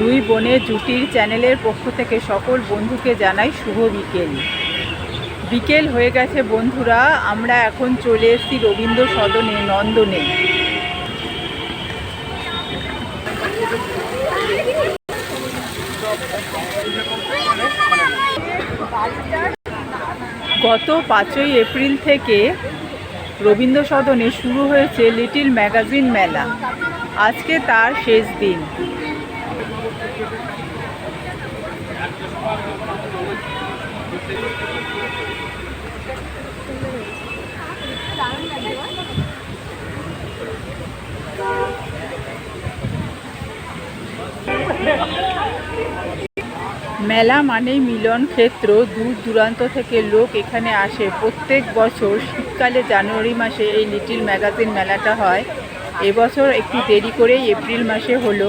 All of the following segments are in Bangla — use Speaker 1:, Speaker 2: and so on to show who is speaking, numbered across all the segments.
Speaker 1: দুই বোনের জুটির চ্যানেলের পক্ষ থেকে সকল বন্ধুকে জানাই শুভ বিকেল। বিকেল হয়ে গেছে বন্ধুরা, আমরা এখন চলে এসেছি রবীন্দ্র সদনে, নন্দনে। গত পাঁচই এপ্রিল থেকে রবীন্দ্র সদনে শুরু হয়েছে লিটিল ম্যাগাজিন মেলা। আজকে তার শেষ দিন। মেলা মানে মিলন ক্ষেত্র। দূর দূরান্ত থেকে লোক এখানে আসে। প্রত্যেক বছর শীতকালে জানুয়ারি মাসে এই লিটিল ম্যাগাজিন মেলাটা হয়। এবছর একটু দেরি করেই এপ্রিল মাসে হলো।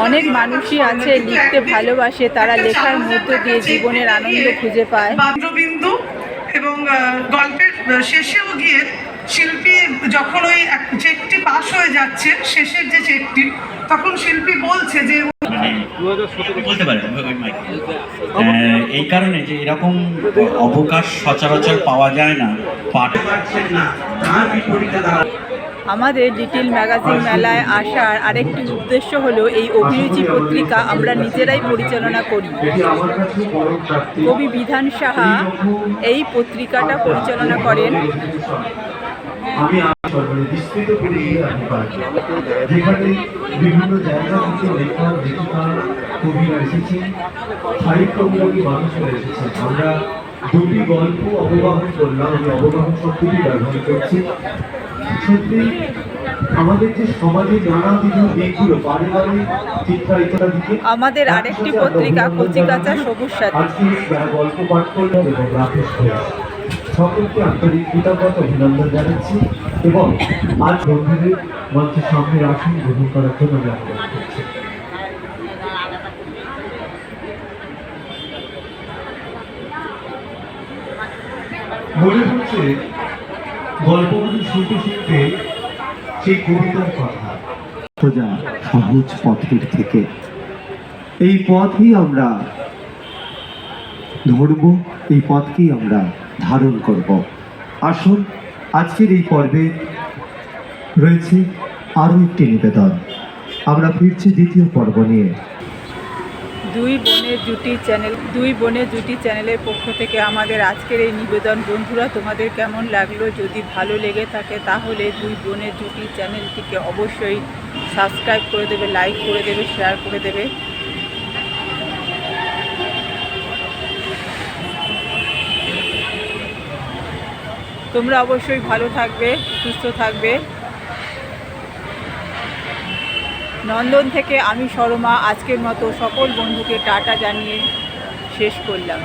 Speaker 1: অনেক মানুষই আছে লিখতে ভালোবাসে তারা লেখার মধ্য দিয়ে জীবনের আনন্দ খুঁজে পায়।
Speaker 2: বাদ্রবিন্দু এবং গল্পের শেষেও গিয়ে শিল্পী যখন ওই চেকটি পাশ হয়ে যাচ্ছে শেষের যে চেকটি তখন শিল্পী বলছে যে
Speaker 3: বলতে পারেন এই কারণে যে এরকম অবকাশ সচরাচর পাওয়া যায় না পাঠ।
Speaker 1: আমাদের লিটিল ম্যাগাজিন মেলায় আসার আরেকটি উদ্দেশ্য হলো এই অভিরুচি পত্রিকা আমরা নিজেরাই পরিচালনা করি। কবি বিধান সাহা এই পত্রিকাটা পরিচালনা করেন।
Speaker 4: আমরা দুটি গল্প অবগাহন করলাম, আমি অবগাহন শব্দটি ব্যবহার করছি। সত্যি আমাদের যে সমাজে নানাবিধ দিকগুলো বারে বারে
Speaker 1: আমাদের আরেকটি পত্রিকা কচিকাচা সবুজ সাথী।
Speaker 4: গল্প পাঠ করলাম এবং রাকেশ সকলকে আন্তরিক কৃতজ্ঞতা অভিনন্দন জানাচ্ছি এবং আজ বন্ধুদের মঞ্চের সামনে আসন গ্রহণ করার জন্য আমি মনে হচ্ছে গল্পগুলি শুনতে শুনতে সেই কবিতার কথা। সোজা সহজ পথের থেকে। এই পথই আমরা ধরব, এই পথকেই আমরা ধারণ করব। আসুন, আজকের এই পর্বে রয়েছে আরও একটি নিবেদন। আমরা ফিরছি দ্বিতীয় পর্ব নিয়ে।
Speaker 1: দুই বোনের জুটি চ্যানেল, দুই বোনের জুটি চ্যানেলের পক্ষ থেকে আমাদের আজকের এই নিবেদন। বন্ধুরা, তোমাদের কেমন লাগল? যদি ভালো লেগে থাকে তাহলে দুই বোনের জুটি চ্যানেলটিকে অবশ্যই সাবস্ক্রাইব করে দেবে, লাইক করে দেবে, শেয়ার করে দেবে। তোমরা অবশ্যই ভালো থাকবে, সুস্থ থাকবে। নন্দন থেকে আমি শর্মা আজকের মতো সকল বন্ধুকে টাটা জানিয়ে শেষ করলাম।